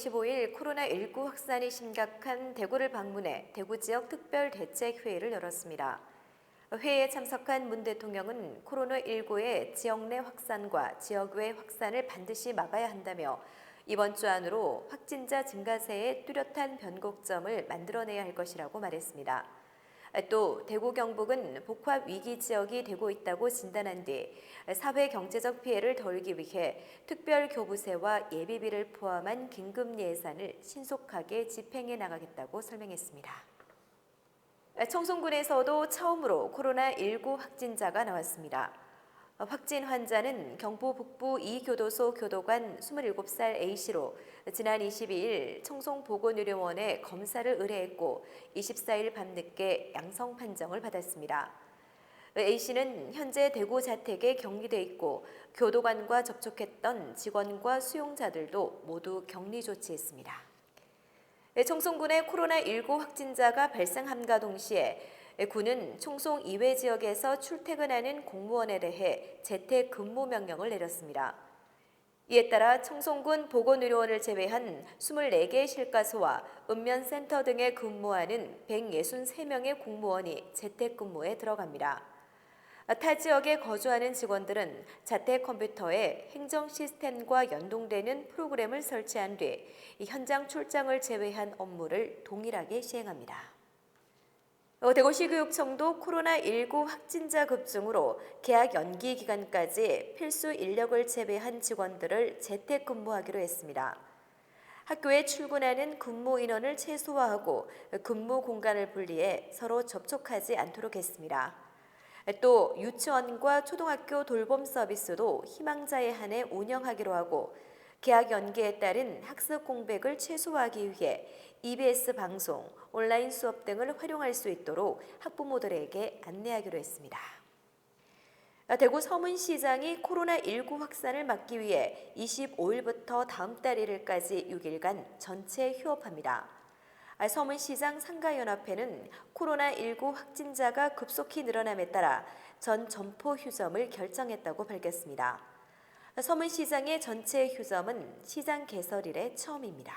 25일 코로나19 확산이 심각한 대구를 방문해 대구 지역 특별 대책 회의를 열었습니다. 회의에 참석한 문 대통령은 코로나19의 지역 내 확산과 지역 외 확산을 반드시 막아야 한다며 이번 주 안으로 확진자 증가세에 뚜렷한 변곡점을 만들어내야 할 것이라고 말했습니다. 또 대구 경북은 복합 위기 지역이 되고 있다고 진단한 뒤 사회 경제적 피해를 덜기 위해 특별 교부세와 예비비를 포함한 긴급 예산을 신속하게 집행해 나가겠다고 설명했습니다. 청송군에서도 처음으로 코로나19 확진자가 나왔습니다. 확진 환자는 경북 북부 이교도소 교도관 27살 A씨로 지난 22일 청송보건의료원에 검사를 의뢰했고 24일 밤늦게 양성 판정을 받았습니다. A씨는 현재 대구 자택에 격리돼 있고 교도관과 접촉했던 직원과 수용자들도 모두 격리 조치했습니다. 청송군의 코로나19 확진자가 발생함과 동시에 군은 총송 이외 지역에서 출퇴근하는 공무원에 대해 재택 근무 명령을 내렸습니다. 이에 따라 청송군 보건의료원을 제외한 24개 실과소와 읍면센터 등에 근무하는 163명의 공무원이 재택근무에 들어갑니다. 타 지역에 거주하는 직원들은 자택 컴퓨터에 행정 시스템과 연동되는 프로그램을 설치한 뒤 현장 출장을 제외한 업무를 동일하게 시행합니다. 어, 대구시 교육청도 코로나19 확진자 급증으로 계약 연기 기간까지 필수 인력을 제외한 직원들을 재택 근무하기로 했습니다. 학교에 출근하는 근무 인원을 최소화하고 근무 공간을 분리해 서로 접촉하지 않도록 했습니다. 또 유치원과 초등학교 돌봄 서비스도 희망자에 한해 운영하기로 하고 계약 연기에 따른 학습 공백을 최소화하기 위해 EBS 방송, 온라인 수업 등을 활용할 수 있도록 학부모들에게 안내하기로 했습니다. 대구 서문시장이 코로나19 확산을 막기 위해 25일부터 다음 달 1일까지 6일간 전체 휴업합니다. 서문시장 상가연합회는 코로나19 확진자가 급속히 늘어남에 따라 전 점포 휴점을 결정했다고 밝혔습니다. 서문시장의 전체 휴점은 시장 개설 이래 처음입니다.